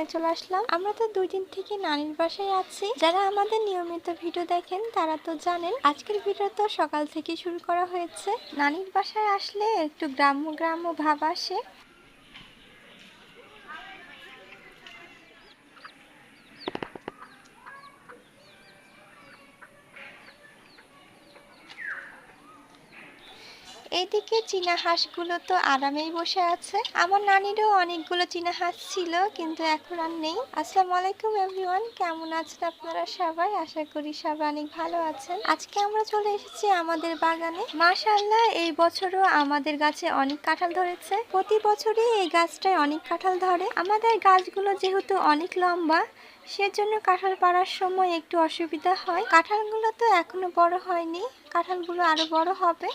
সামনে চলে আসলাম। আমরা তো দুই দিন থেকে নানির বাসায় আছি। যারা আমাদের নিয়মিত ভিডিও দেখেন, তারা তো জানেন, আজকের ভিডিও তো সকাল থেকে শুরু করা হয়েছে। নানির বাসায় আসলে একটু গ্রাম্য গ্রাম্য ভাব আসে। এইদিকে চীনা হাঁসগুলো তো আরামেই বসে আছে। আমার নানিরও অনেকগুলো চীনা হাঁস ছিল, কিন্তু এখন আর নেই। আসসালামু আলাইকুম, এভরিওয়ান। কেমন আছেন আপনারা সবাই? আশা করি সবাই অনেক ভালো আছেন। আজকে আমরা চলে এসেছি আমাদের বাগানে। মাশাআল্লাহ, এই বছরও আমাদের গাছে অনেক কাঁঠাল ধরেছে। প্রতি বছরই এই গাছটায় অনেক কাঁঠাল ধরে। আমাদের গাছগুলো যেহেতু অনেক লম্বা, সেজন্য কাঁঠাল পাড়ার সময় একটু অসুবিধা হয়। কাঁঠালগুলো তো এখনও বড় হয়নি। কাঁঠালগুলো আরও বড় হবে।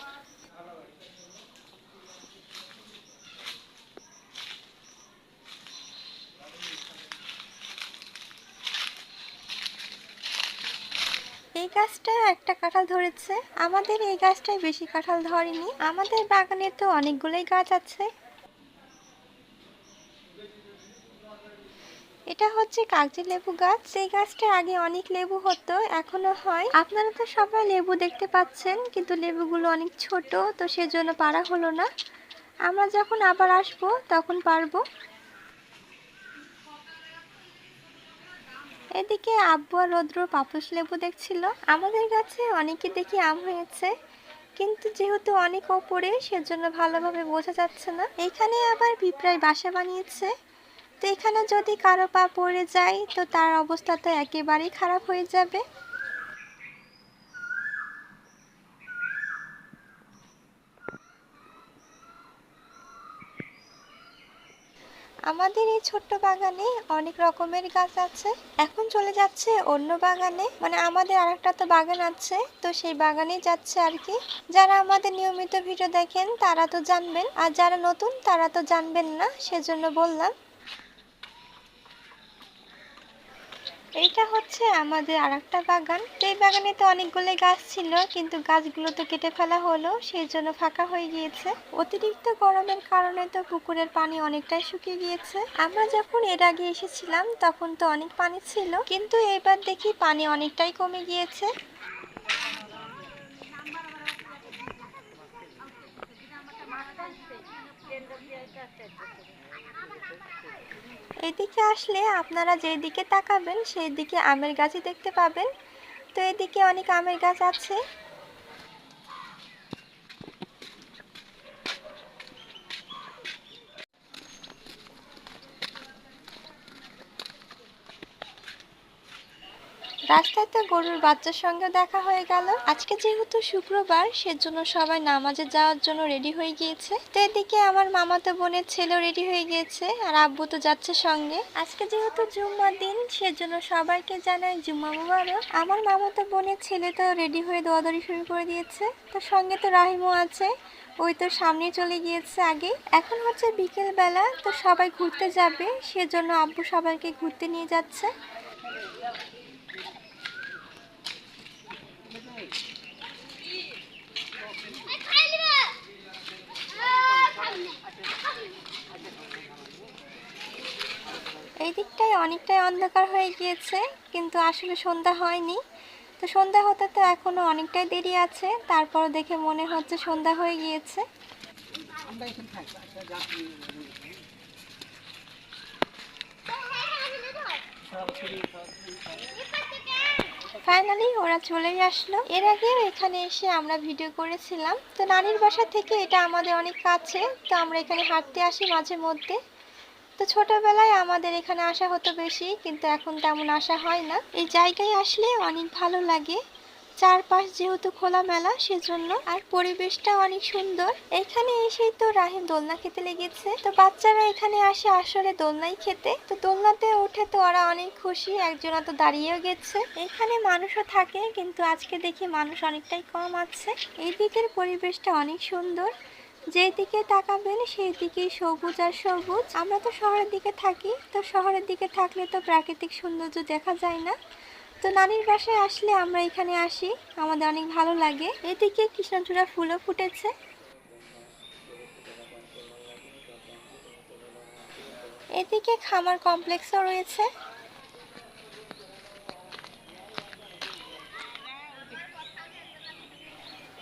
গাছটা একটা কাঁঠাল ধরেছে। আমাদের এই গাছটায় বেশি কাঁঠাল ধরেনি। আমাদের বাগানে তো অনেকগুলোই গাছ আছে। এটা হচ্ছে কাগজি লেবু গাছ। এই গাছটা আগে অনেক লেবু হতো, এখনও হয়। আপনারা তো সবাই লেবু দেখতে পাচ্ছেন, কিন্তু লেবুগুলো অনেক ছোট, তো সেজন্য পারা হলো না। আমরা যখন আবার আসব, তখন পারব। এদিকে আব্বু আর রৌদ্র পাপুস লেবু দেখছিল। আমাদের কাছে অনেকে দেখি আম হয়েছে। কিন্তু যেহেতু অনেক ওপরে, সেজন্য ভালোভাবে বোঝা যাচ্ছে না। এখানে আবার পিঁপড়ায় বাসা বানিয়েছে। তো এখানে যদি কারও পা পড়ে যায়, তো তার অবস্থা তো একেবারেই খারাপ হয়ে যাবে। আমাদের এই ছোট্ট বাগানে অনেক রকমের গাছ আছে। এখন চলে যাচ্ছে অন্য বাগানে। মানে আমাদের আরেকটা তো বাগান আছে। তো সেই বাগানে যাচ্ছে আর কি। যারা আমাদের নিয়মিত ভিডিও দেখেন তারা তো জানবেন। আর যারা নতুন তারা তো জানবেন না, সেজন্য বললাম। এইটা হচ্ছে আমাদের আর একটা বাগান। এই বাগানে তো অনেকগুলো গাছ ছিল, কিন্তু গাছগুলো তো কেটে ফেলা হলো সেই জন্য ফাঁকা হয়ে গিয়েছে। অতিরিক্ত গরমের কারণে তো পুকুরের পানি অনেকটাই শুকিয়ে গিয়েছে। আমরা যখন এর আগে এসেছিলাম, তখন তো অনেক পানি ছিল, কিন্তু এবার দেখি পানি অনেকটাই কমে গিয়েছে। এদিকে আসলে আপনারা যেদিকে তাকাবেন সেই দিকে আমের গাছই দেখতে পাবেন। তো এদিকে অনেক আমের গাছ আছে। রাস্তায় তো গরুর বাচ্চার সঙ্গে দেখা হয়ে গেল। আজকে যেহেতু শুক্রবার, সেজন্য সবাই নামাজে যাওয়ার জন্য রেডি হয়ে গিয়েছে। তো এদিকে আমার মামাতো বোনের ছেলেও রেডি হয়ে গিয়েছে আর আব্বু তো যাচ্ছে সঙ্গে। আজকে যেহেতু জুম্মার দিন, সেজন্য সবাইকে জানাই জুম্মা মুবারক। আমার মামাতো বোনের ছেলে তো রেডি হয়ে দৌড়াদৌড়ি শুরু করে দিয়েছে। তো সঙ্গে তো রাহিমও আছে। ওই তো সামনে চলে গিয়েছে আগে। এখন হচ্ছে বিকেল বেলা তো সবাই ঘুরতে যাবে। সেজন্য আব্বু সবাইকে ঘুরতে নিয়ে যাচ্ছে এই দিকটায় অনেকটাই অন্ধকার হয়ে গিয়েছে, কিন্তু আসলে সন্ধ্যা হয়নি। তো সন্ধ্যা হতে তো এখনও অনেকটাই দেরি আছে তারপর দেখে মনে হচ্ছে সন্ধ্যা হয়ে গিয়েছে। ফাইনালি ওরা চলেই আসলো। এর আগেও এখানে এসে আমরা ভিডিও করেছিলাম। তো নানির বাসা থেকে এটা আমাদের অনেক কাছে, তো আমরা এখানে হাঁটতে আসি মাঝে মধ্যে। তো ছোটবেলায় আমাদের এখানে আসা হতো বেশি, কিন্তু এখন তেমন আসা হয় না। এই জায়গায় আসলে অনেক ভালো লাগে। চারপাশ যেহেতু খোলামেলা, সেজন্য আর পরিবেশটা অনেক সুন্দর। এখানে এসেই তো রাহিম দোলনা খেতে লেগেছে। তো বাচ্চারা এখানে আসে আসলে দোলনাই খেতে। তো দোলনাতে উঠে তো ওরা অনেক খুশি একজনা তো দাঁড়িয়েও গেছে। এখানে মানুষও থাকে, কিন্তু আজকে দেখি মানুষ অনেকটাই কম আছে। এই দিকের পরিবেশটা অনেক সুন্দর। যেদিকে তাকাবেন সেই দিকেই সবুজ আর সবুজ। আমরা তো শহরের দিকে থাকি, তো শহরের দিকে থাকলে তো প্রাকৃতিক সৌন্দর্য দেখা যায় না। তো নানির বাসায় আসলে আমরা এখানে আসি, আমাদের অনেক ভালো লাগে। এদিকে কৃষ্ণচূড়া ফুলও ফুটেছে। এদিকে খামার কমপ্লেক্সও রয়েছে।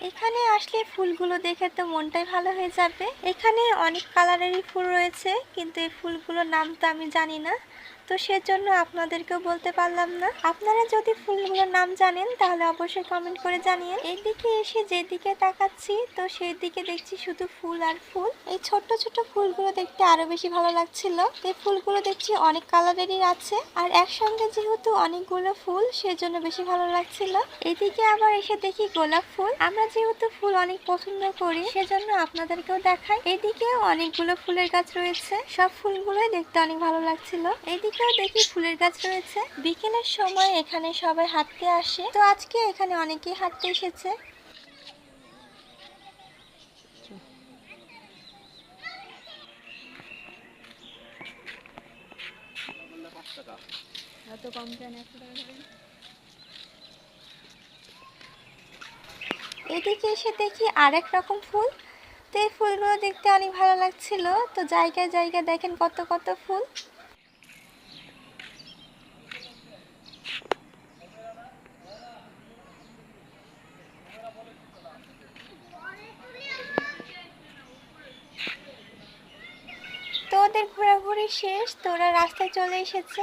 এখানে আসলে ফুলগুলো দেখে তো মনটাই ভালো হয়ে যাবে। এখানে অনেক কালারেরই ফুল রয়েছে, কিন্তু এই ফুলগুলোর নাম তো আমি জানি না। তো সেজন্য আপনাদেরকেও বলতে পারলাম না। আপনারা যদি ফুলগুলোর নাম জানেন, তাহলে অবশ্যই কমেন্ট করে জানিয়ে। এইদিকে এসে যেদিকে তাকাচ্ছি, তো সেই দিকে দেখছি শুধু ফুল আর ফুল। এই ছোট্ট ছোট ফুলগুলো দেখতে আরও বেশি ভালো লাগছিল। এই ফুলগুলো দেখছি অনেক কালারেরই আছে। আর একসঙ্গে যেহেতু অনেকগুলো ফুল, সেজন্য বেশি ভালো লাগছিল। এদিকে আবার এসে দেখি গোলাপ ফুল। আমরা যেহেতু ফুল অনেক পছন্দ করি, সেজন্য আপনাদেরকেও দেখাই। এদিকেও অনেকগুলো ফুলের গাছ রয়েছে। সব ফুলগুলোই দেখতে অনেক ভালো লাগছিল। এইদিকেও দেখি ফুলের গাছ রয়েছে। বিকেলের সময় এখানে সবাই হাঁটতে আসে। তো আজকে এখানে অনেকেই হাঁটতে এসেছে। এদিকে এসে দেখি আরেক রকম ফুল। তো এই ফুলগুলো দেখতে অনেক ভালো লাগছিল। তো জায়গায় জায়গায় দেখেন কত কত ফুল তো ওদের ঘোরাঘুরি শেষ। তোরা রাস্তায় চলে এসেছে।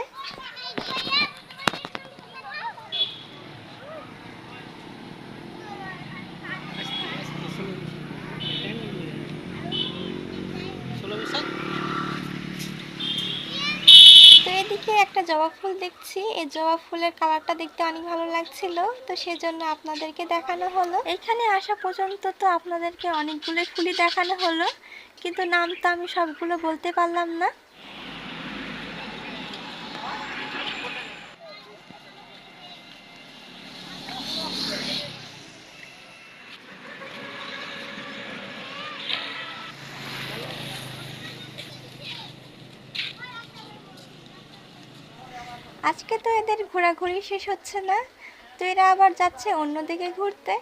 এদিকে একটা জবা ফুল দেখছি। এই জবা ফুলের কালারটা দেখতে অনেক ভালো লাগছিল। তো সেজন্য আপনাদেরকে দেখানো হলো। এখানে আসা পর্যন্ত তো আপনাদেরকে অনেকগুলো ফুলই দেখানো হলো। কিন্তু নাম তো আমি সবগুলো বলতে পারলাম না। আজকে তো এদের ঘোরাঘুরি শেষ হচ্ছে না। তো এরা আবার যাচ্ছে অন্যদিকে ঘুরতে?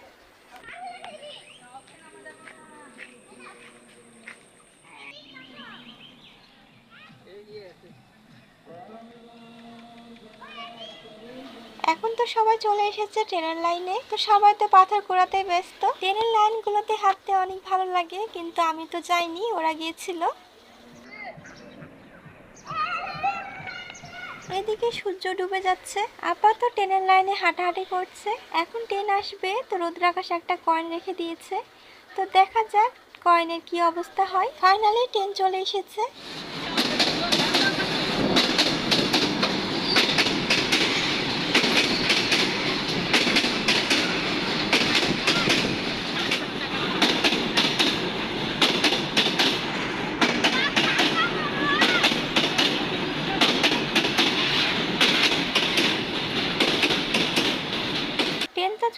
এখন তো সবাই চলে এসেছে ট্রেনের লাইনে। তো সবাই তো পাথর কুড়াতে ব্যস্ত। ট্রেনের লাইনগুলোতে হাঁটতে অনেক ভালো লাগে, কিন্তু আমি তো যাইনি, ওরা গিয়েছিল। এদিকে সূর্য ডুবে যাচ্ছে, আপাতত ট্রেনের লাইনে হাঁটাহাঁটি করছে। এখন ট্রেন আসবে, তো রুদ্রাকাশ একটা কয়েন রেখে দিয়েছে। তো দেখা যাক কয়েনের কি অবস্থা হয়। ফাইনালি ট্রেন চলে এসেছে।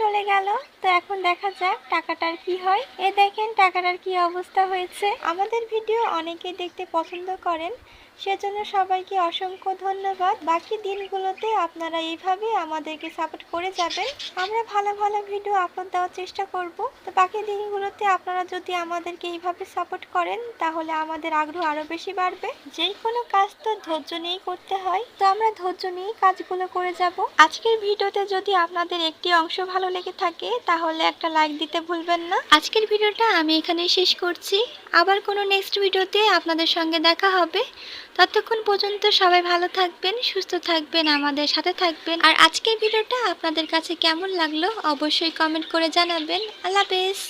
চলে গেল। তো এখন দেখা যাক টাকাটার কি হয়। এ দেখেন টাকাটার কি অবস্থা হয়েছে। আমাদের ভিডিও অনেকে দেখতে পছন্দ করেন। সেজন্য সবাইকে অসংখ্য ধন্যবাদ। বাকি দিনগুলোতে আপনারা এইভাবে আমাদেরকে সাপোর্ট করে যাবেন। আমরা ভালো ভালো ভিডিও আপলোড দেওয়ার চেষ্টা করব। তো বাকি দিনগুলোতে আপনারা যদি আমাদেরকে এইভাবে সাপোর্ট করেন, তাহলে আমাদের আগ্রহ আরও বেশি বাড়বে। যে কোনো কাজ তো ধৈর্য নিয়েই করতে হয়। তো আমরা ধৈর্য নিয়েই কাজগুলো করে যাব। আজকের ভিডিওতে যদি আপনাদের একটি অংশ ভালো লেগে থাকে, তাহলে একটা লাইক দিতে ভুলবেন না। আজকের ভিডিওটা আমি এখানেই শেষ করছি। আবার কোনো নেক্সট ভিডিওতে আপনাদের সঙ্গে দেখা হবে। ততক্ষণ পর্যন্ত সবাই ভালো থাকবেন, সুস্থ থাকবেন, আমাদের সাথে থাকবেন। আর আজকের ভিডিওটা আপনাদের কাছে কেমন লাগল অবশ্যই কমেন্ট করে জানাবেন। আল্লাহ হাফেজ।